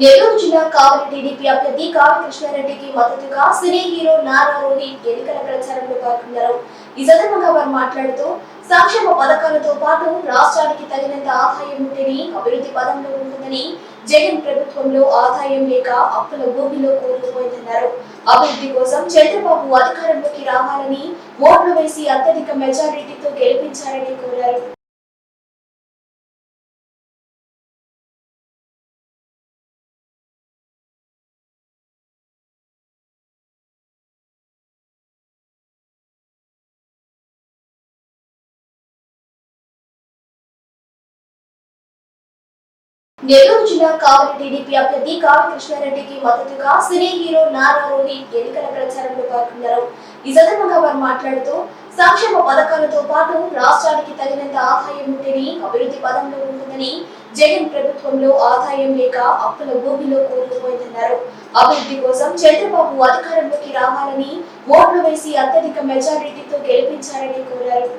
నెల్లూరు జిల్లా కావలి టీడీపీ అభ్యర్థి కావి కృష్ణారెడ్డికి మద్దతుగా సినీ హీరో నారా రోహిత్ ఎన్నికల ప్రచారంలో పాల్గొన్నారు. ఈ సందర్భంగా వారు మాట్లాడుతూ సంక్షేమ పథకాలతో పాటు రాష్ట్రానికి తగినంత ఆదాయం ఉంటేనే అభివృద్ధి పదంలో ఉంటుందని జగన్ ప్రభుత్వంలో ఆదాయం లేక అప్పుల భూమిలో కోరుకుపోయిందన్నారు అభివృద్ధి కోసం చంద్రబాబు అధికారంలోకి రావాలని ఓట్లు వేసి అత్యధిక మెజారిటీతో గెలిపించారని కోరారు. నెల్లూరు జిల్లా కావలి టీడీపీ అభ్యర్థి కావి కృష్ణారెడ్డికి మద్దతుగా సినీ హీరో నారా రోహిత్ ఎన్నికల ప్రచారంలో పాల్గొన్నారు. ఈ సందర్భంగా వారు మాట్లాడుతూ సంక్షేమ పథకాలతో పాటు రాష్ట్రానికి తగినంత ఆదాయం ఉంటేనే అభివృద్ధి పదంలో ఉంటుందని జగన్ ప్రభుత్వంలో ఆదాయం లేక అప్పుల భూమిలో కూరుకుపోయిందన్నారు అభివృద్ధి కోసం చంద్రబాబు అధికారంలోకి రావాలని ఓట్లు వేసి అత్యధిక మెజారిటీతో గెలిపించారని కోరారు.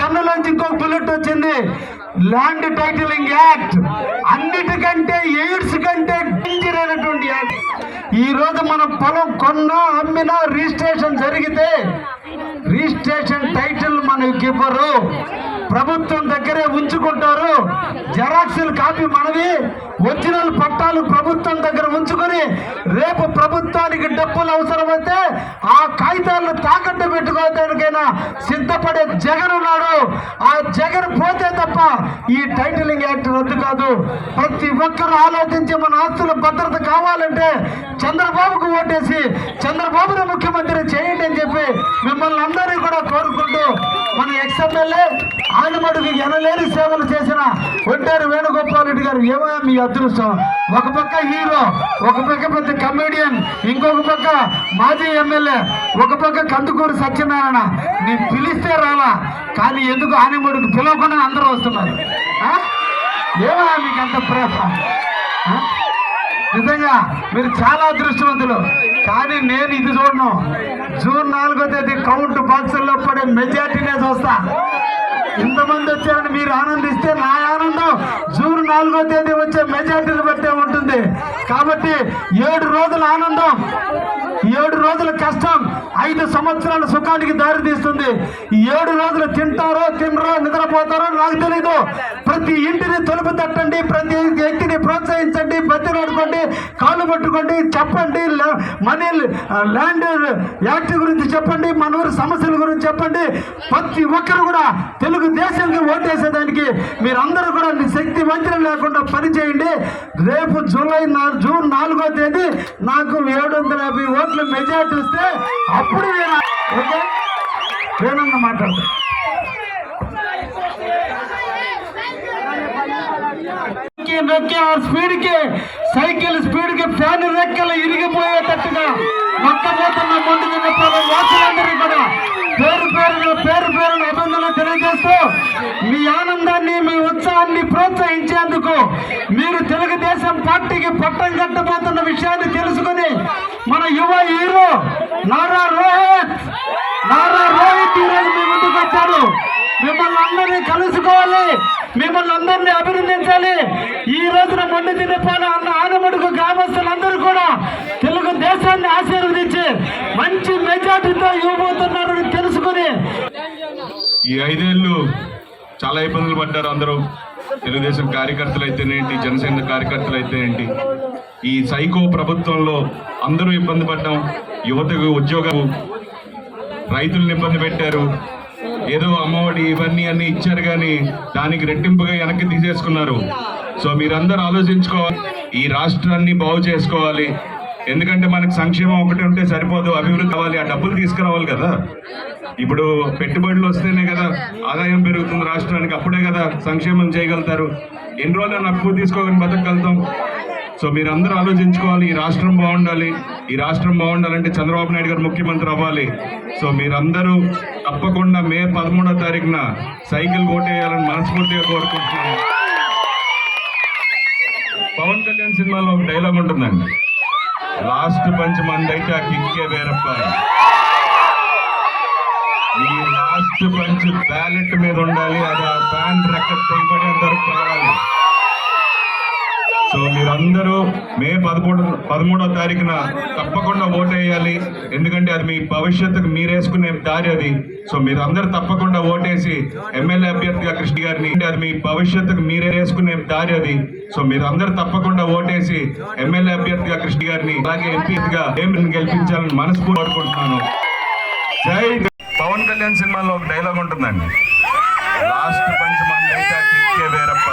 కానీ ఆ ఇంకొక బుల్లెట్ వచ్చింది. ల్యాండ్ టైటిలింగ్ యాక్ట్ అన్నిటికంటే ఎయిడ్స్ కంటే డేంజర్ అయినటువంటి యాక్ట్ ఈ రోజు మనం పొలం కొన్నా అమ్మినా రిజిస్ట్రేషన్ జరిగితే రిజిస్ట్రేషన్ టైటిల్ మనకి ఇవ్వరు. ప్రభుత్వం దగ్గరే ఉంచుకుంటారు. జెరాక్సులు కాపీ మనవి. ఒరిజినల్ పట్టాలు ప్రభుత్వం దగ్గర ఉంచుకొని రేపు ప్రభుత్వానికి డబ్బులు అవసరమైతే ఆ కాగితాలను తాకట్టు పెట్టుకోవడానికైనా సిద్ధపడే జగన్ ఉన్నాడు. ఆ జగన్ పోతే తప్ప ఈ టైటిలింగ్ యాక్ట్ రద్దు కాదు. ప్రతి ఒక్కరు ఆలోచించి మన ఆస్తుల భద్రత కావాలంటే చంద్రబాబుకు ఓటేసి చంద్రబాబుని ముఖ్యమంత్రి చేయండి అని చెప్పి మిమ్మల్ని అందరినీ కూడా కోరుకుంటూ మన ఎక్స్ఎమ్మెల్యే ఆనమడుగు ఎనలేని సేవలు చేసిన ఒంటేరు వేణుగోపాల్ రెడ్డి గారు ఏమయ్యా మీ అదృష్టం. ఒక పక్క హీరో ఒక పక్క పెద్ద కమెడియన్ ఇంకొక పక్క మాజీ ఎమ్మెల్యే ఒక పక్క కందుకూరు సత్యనారాయణ. నీ పిలిస్తే రాలా కానీ ఎందుకు ఆనమడుగు పిలవకుండా అందరూ వస్తున్నారు? ఆ? ఏమయ్యా మీకు అంత ప్రేమ నిజంగా మీరు చాలా అదృష్టవంతులు. కానీ నేను ఇది చూడను. జూన్ నాలుగో తేదీ కౌంట్ బాక్సుల్లో పడే మెజార్టీనే చూస్తా. ఇంతమంది వచ్చారని మీరు ఆనందిస్తే నా ఆనందం జూన్ నాలుగో తేదీ వచ్చే మెజార్టీని బట్టే ఉంటుంది. కాబట్టి ఏడు రోజుల ఆనందం. ఏడు రోజుల కష్టం ఐదు సంవత్సరాల సుఖానికి దారి తీస్తుంది. ఏడు రోజులు తింటారో తినరో నిద్రపోతారో నాకు తెలీదు. ప్రతి ఇంటిని తలుపు తట్టండి ప్రతి వ్యక్తిని ప్రోత్సహించండి బతిలాడుకోండి కాళ్ళు పట్టుకోండి చెప్పండి మనీ ల్యాండ్ యాక్ట్ గురించి చెప్పండి మన ఊరి సమస్యల గురించి చెప్పండి. ప్రతి ఒక్కరు కూడా తెలుగుదేశానికి ఓటేసేదానికి మీరందరూ కూడా మీ శక్తి వంచన లేకుండా పనిచేయండి. రేపు జూలై జూన్ నాలుగో తేదీ నాకు ఏడు వందల యాభై ఓట్లు మెజార్టీ వస్తే అప్పుడు ఓకే? వేణన్న మాట్లాడతాను ఆ స్పీడ్కి సైకిల్ స్పీడ్కి ఫ్యాన్ రెక్కలు ఇరిగిపోయేటట్టుగా నొక్కబోతున్న ముందు నిన్నప్పుడు వాసులందరూ కూడా పేరు పేరు పేరు పేరును అభినందనలు తెలియజేస్తూ మీ ఆనందాన్ని మీ ఉత్సాహాన్ని ప్రోత్సహించేందుకు మీరు తెలుగుదేశం పార్టీకి పట్టం కట్టబోతున్న విషయాన్ని తెలుసుకుని మన యువ హీరో నారా రోహిత్ నారా రోహిత్ ఈరోజు మీ ముందుకు వచ్చారు మిమ్మల్ని అందరినీ కలుసుకోవాలి మిమ్మల్ని అందరినీ అభినందించాలి. ఈ రోజున మొండి తినిపోయిన అన్న ఆనమడుగు గ్రామస్తులందరూ కూడా తెలుగు దేశాన్ని ఆశీర్వదించి మంచి మెజార్టీతో ఇవ్వబోతున్నారని తెలుసుకుని ఈ ఐదేళ్ళు చాలా ఇబ్బందులు పడ్డారు అందరూ. తెలుగుదేశం కార్యకర్తలు అయితేనేంటి జనసేన కార్యకర్తలు అయితేనేంటి ఈ సైకో ప్రభుత్వంలో అందరూ ఇబ్బంది పడ్డాం. యువతకు ఉద్యోగం రైతులను ఇబ్బంది పెట్టారు. ఏదో అమ్మఒడి ఇవన్నీ అన్ని ఇచ్చారు కానీ దానికి రెట్టింపుగా వెనక్కి తీసేసుకున్నారు. సో మీరందరూ ఆలోచించుకోవాలి. ఈ రాష్ట్రాన్ని బాగు చేసుకోవాలి. ఎందుకంటే మనకు సంక్షేమం ఒకటి ఉంటే సరిపోదు అభివృద్ధి కావాలి ఆ డబ్బులు తీసుకురావాలి కదా. ఇప్పుడు పెట్టుబడులు వస్తేనే కదా ఆదాయం పెరుగుతుంది రాష్ట్రానికి అప్పుడే కదా సంక్షేమం చేయగలుగుతారు. ఎన్ని రోజులు అప్పు తీసుకోకుండా బతకగలుగుతాం? సో మీరందరూ ఆలోచించుకోవాలి ఈ రాష్ట్రం బాగుండాలి. ఈ రాష్ట్రం బాగుండాలంటే చంద్రబాబు నాయుడు గారు ముఖ్యమంత్రి అవ్వాలి. సో మీరందరూ తప్పకుండా మే పదమూడో తారీఖున సైకిల్ ఓటేయాలని మనస్ఫూర్తిగా కోరుకుంటున్నాను. పవన్ కళ్యాణ్ సినిమాలో ఒక డైలాగ్ ఉంటుందండి. లాస్ట్ పంచ్ మంది అయితే ఆ కిక్కే వేరప్ప. ఈ లాస్ట్ పంచ్ బ్యాలెట్ మీద ఉండాలి అది ఆ ఫ్యాన్ రెక్క తెగిపడేంత వరకు కావాలి సో మీరందరూ మే పదమూడు పదమూడో తారీఖున తప్పకుండా ఓటేయాలి. ఎందుకంటే అది మీ భవిష్యత్తుకు మీరేసుకునే దారి అది. సో మీరందరూ తప్పకుండా ఓటేసి ఎమ్మెల్యే అభ్యర్థిగా కృష్ణ గారిని అది మీ భవిష్యత్తుకు మీరేసుకునే దారి అది. సో మీరు అందరూ తప్పకుండా ఓటేసి ఎమ్మెల్యే అభ్యర్థిగా కృష్ణ గారిని అలాగే ఎంపీగా ఏమి గెలిపించాలని మనస్ఫూర్తి కోరుకుంటున్నాను. జై పవన్ కళ్యాణ్ సినిమాలో ఒక డైలాగ్ ఉంటుందండి. లాస్ట్ పంచ్ మంది వేరప్ప.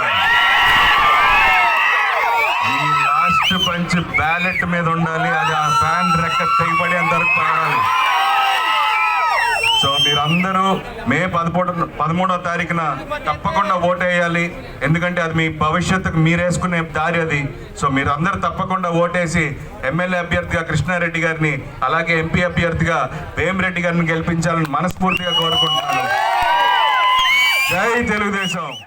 ఈ లాస్ట్ పంచ్ బ్యాలెట్ మీద ఉండాలి అది ఆ ఫ్యాన్ రెక్క తెగిపడేంత వరకు పడాలి సో మీరందరూ మే పదమూడు పదమూడో తారీఖున తప్పకుండా ఓటేయాలి. ఎందుకంటే అది మీ భవిష్యత్తుకు మీరేసుకునే దారి అది. సో మీరందరూ తప్పకుండా ఓటేసి ఎమ్మెల్యే అభ్యర్థిగా కృష్ణారెడ్డి గారిని అలాగే ఎంపీ అభ్యర్థిగా వేమిరెడ్డి గారిని గెలిపించాలని మనస్ఫూర్తిగా కోరుకుంటున్నాను. జై తెలుగుదేశం.